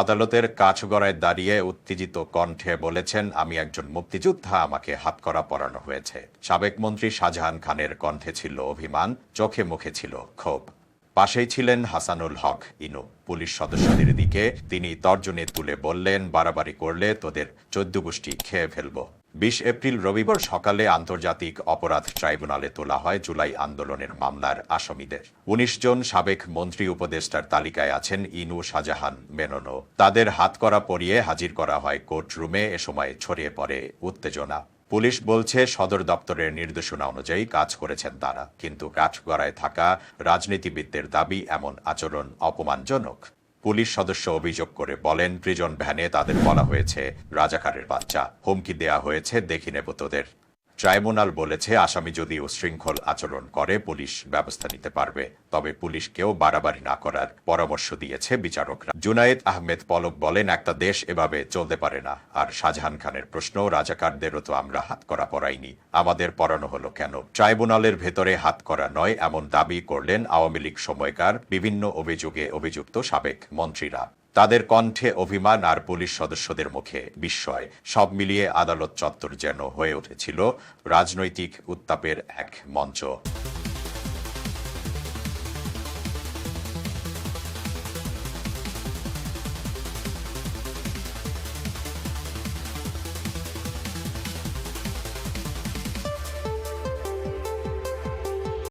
আদালতের কাঠগড়ায় দাঁড়িয়ে উত্তেজিত কণ্ঠে বলেছেন, আমি একজন মুক্তিযোদ্ধা, আমাকে হাতকড়া পরানো হয়েছে। সাবেক মন্ত্রী শাহজাহান খানের কণ্ঠে ছিল অভিমান, চোখে মুখে ছিল ক্ষোভ। পাশেই ছিলেন হাসানুল হক, ইনু। পুলিশ সদস্যদের দিকে তিনি তর্জনে তুলে বললেন, বাড়াবাড়ি করলে তোদের চোদ্দ গোষ্ঠী খেয়ে ফেলব। বিশ এপ্রিল রবিবার সকালে আন্তর্জাতিক অপরাধ ট্রাইব্যুনালে তোলা হয় জুলাই আন্দোলনের মামলার আসামিদের। উনিশ জন সাবেক মন্ত্রী উপদেষ্টার তালিকায় আছেন ইনু শাহজাহান মেননো তাদের হাতকড়া পরিয়ে হাজির করা হয় কোর্ট রুমে এ সময় ছড়িয়ে পড়ে উত্তেজনা। পুলিশ বলছে, সদর দপ্তরের নির্দেশনা অনুযায়ী কাজ করেছেন তারা। কিন্তু কাঠগড়ায় থাকা রাজনীতিবিদদের দাবি এমন আচরণ অপমানজনক। পুলিশ সদস্য অভিযোগ করে বলেন প্রিজন ভ্যানে তাদের বলা হয়েছে, রাজাকারের বাচ্চা। হুমকি দেয়া হয়েছে দেখি নেব তোদের ট্রাইব্যুনাল বলেছে, আসামি যদি উশৃঙ্খল আচরণ করে, পুলিশ ব্যবস্থা নিতে পারবে। তবে পুলিশকেও বাড়াবাড়ি না করার পরামর্শ দিয়েছে বিচারকরা। জুনায়েদ আহমেদ পলক বলেন, একটা দেশ এভাবে চলতে পারে না। আর শাহজাহান খানের প্রশ্ন, রাজাকারদেরও তো আমরা হাত করা পড়াইনি। আমাদের পড়ানো হলো কেন? ট্রাইব্যুনালের ভেতরে হাত করা নয়, এমন দাবি করলেন আওয়ামী লীগ সময়কার বিভিন্ন অভিযোগে অভিযুক্ত সাবেক মন্ত্রীরা। তাদের কণ্ঠে অভিমান আর পুলিশ সদস্যদের মুখে বিস্ময়। সব মিলিয়ে আদালত চত্বর যেন হয়ে উঠেছিল রাজনৈতিক উত্তাপের এক মঞ্চ।